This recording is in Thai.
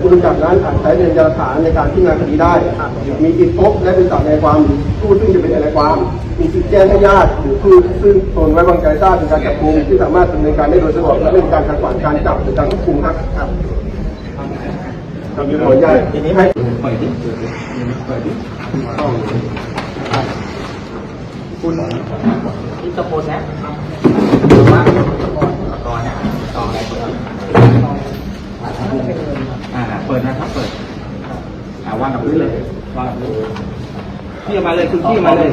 ผู้กำกับนั้นอาจใช้เป็นยาฐานในการพิจารณาคดีได้ มีจิตพบและเป็นสัตว์ในความผู้ซึ่งจะเป็นอะไรความ มีจิตแจ้งให้ญาติหรือผู้ซึ่งตนไว้วางใจทราบเป็นการจับกุมที่สามารถดำเนินการได้โดยสะดวกและไม่มีการขัดขวางการจับหรือการควบคุมครับครับทำยู่หัวใหญ่ทีนี้ให้ปล่อยดิปล่อยดิคุณที่ตะโพนนะหรือว่าตะโพนต่อนะต่ออะไรเปิด อ่าเปิดนะครับเปิดอ่า วางกับพื้นเลยวางกับพื้นพี่เอามาเลยคุณพี่เอามาเลย